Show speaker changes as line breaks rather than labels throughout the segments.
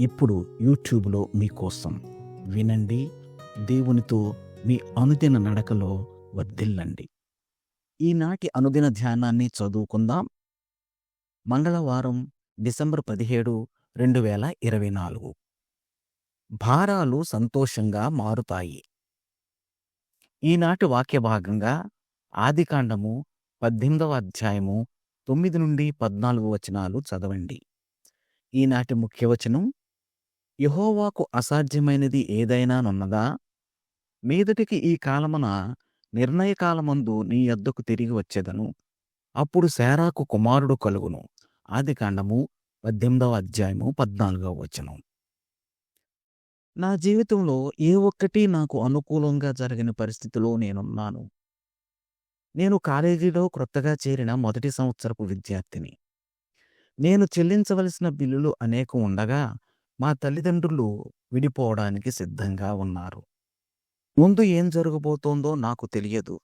ఇప్పుడు యూట్యూబ్లో మీకోసం వినండి దేవునితో మీ అనుదిన నడకలో వర్ధిల్లండి. ఈనాటి అనుదిన ధ్యానాన్ని చదువుకుందాం. మంగళవారం డిసెంబర్ పదిహేడు రెండు వేల ఇరవై నాలుగు. భారాలు సంతోషంగా మారుతాయి. ఈనాటి వాక్య భాగంగా ఆదికాండము పద్దెనిమిదవ అధ్యాయము తొమ్మిది నుండి పద్నాలుగు వచనాలు చదవండి. ఈనాటి ముఖ్యవచనం యహోవాకు అసాధ్యమైనది ఏదైనానున్నదా? మీదటికి ఈ కాలమున నిర్ణయకాలమందు నీ యొద్దకు తిరిగి వచ్చేదను. అప్పుడు శారాకు కుమారుడు కలుగును. ఆదికాండము పద్దెనిమిదవ అధ్యాయము పద్నాలుగవ వచనం. నా జీవితంలో ఏ ఒక్కటి నాకు అనుకూలంగా జరిగిన పరిస్థితిలో నేనున్నాను. నేను కాలేజీలో క్రొత్తగా చేరిన మొదటి సంవత్సరపు విద్యార్థిని. నేను చెల్లించవలసిన బిల్లులు అనేకం ఉండగా మా తల్లిదండ్రులు విడిపోవడానికి సిద్ధంగా ఉన్నారు. ముందు ఏం జరగబోతోందో నాకు తెలియదు.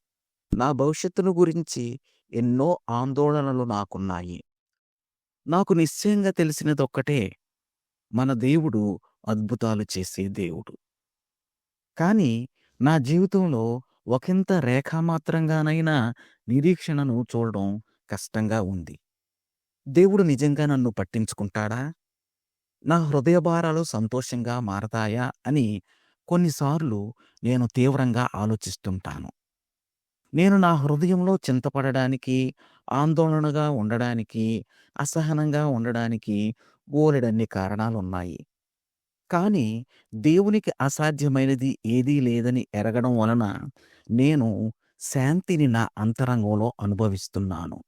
నా భవిష్యత్తును గురించి ఎన్నో ఆందోళనలు నాకున్నాయి. నాకు నిశ్చయంగా తెలిసినదొక్కటే మన దేవుడు అద్భుతాలు చేసే దేవుడు. కానీ నా జీవితంలో ఒకంత రేఖామాత్రంగానైనా నిరీక్షణను చూడడం కష్టంగా ఉంది. దేవుడు నిజంగా నన్ను పట్టించుకుంటాడా? నా హృదయ భారాలు సంతోషంగా మారతాయా అని కొన్నిసార్లు నేను తీవ్రంగా ఆలోచిస్తుంటాను. నేను నా హృదయంలో చింతపడడానికి ఆందోళనగా ఉండడానికి అసహనంగా ఉండడానికి బోలెడన్ని కారణాలున్నాయి. కానీ దేవునికి అసాధ్యమైనది ఏదీ లేదని ఎరగడం వలన నేను శాంతిని నా అంతరంగంలో అనుభవిస్తున్నాను.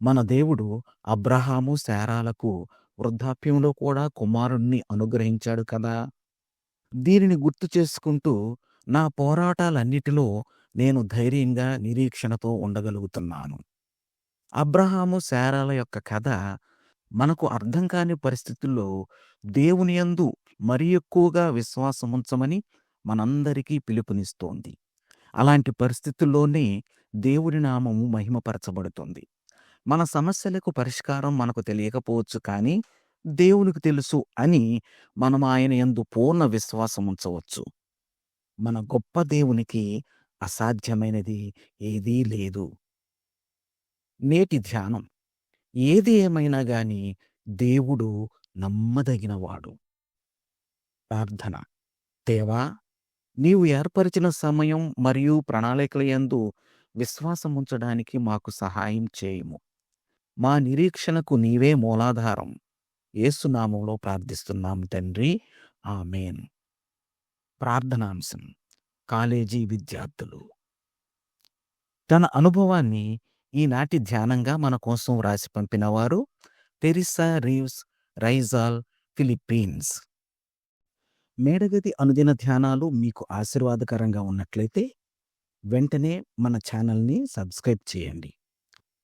మన దేవుడు అబ్రహాము శారాలకు వృద్ధాప్యంలో కూడా కుమారుణ్ణి అనుగ్రహించాడు కదా. దీనిని గుర్తు చేసుకుంటూ నా పోరాటాలన్నిటిలో నేను ధైర్యంగా నిరీక్షణతో ఉండగలుగుతున్నాను. అబ్రహాము శారాల యొక్క కథ మనకు అర్థం కాని పరిస్థితుల్లో దేవుని యందు మరి ఎక్కువగా విశ్వాసముంచమని మనందరికీ పిలుపునిస్తోంది. అలాంటి పరిస్థితుల్లోనే దేవుడి నామము మహిమపరచబడుతుంది. మన సమస్యలకు పరిష్కారం మనకు తెలియకపోవచ్చు కానీ దేవునికి తెలుసు అని మనం ఆయన యందు పూర్ణ విశ్వాసం ఉంచవచ్చు. మన గొప్ప దేవునికి అసాధ్యమైనది ఏదీ లేదు. నేటి ధ్యానం. ఏది ఏమైనా గాని దేవుడు నమ్మదగినవాడు. ప్రార్థన. దేవా నీవు ఏర్పరిచిన సమయం మరియు ప్రణాళికల యందు విశ్వాసం ఉంచడానికి మాకు సహాయం చేయము. మా నిరీక్షణకు నీవే మూలాధారం. ఏసునామంలో ప్రార్థిస్తున్నాం తండ్రి. ఆమెన్. ప్రార్థనాంశం. కాలేజీ విద్యార్థులు. తన అనుభవాన్ని ఈనాటి ధ్యానంగా మన కోసం వ్రాసి పంపినవారు టెరిసా రీవ్స్ రైజాల్ ఫిలిప్పీన్స్. మేడగది అనుదిన ధ్యానాలు మీకు ఆశీర్వాదకరంగా ఉన్నట్లయితే వెంటనే మన ఛానల్ని సబ్స్క్రైబ్ చేయండి.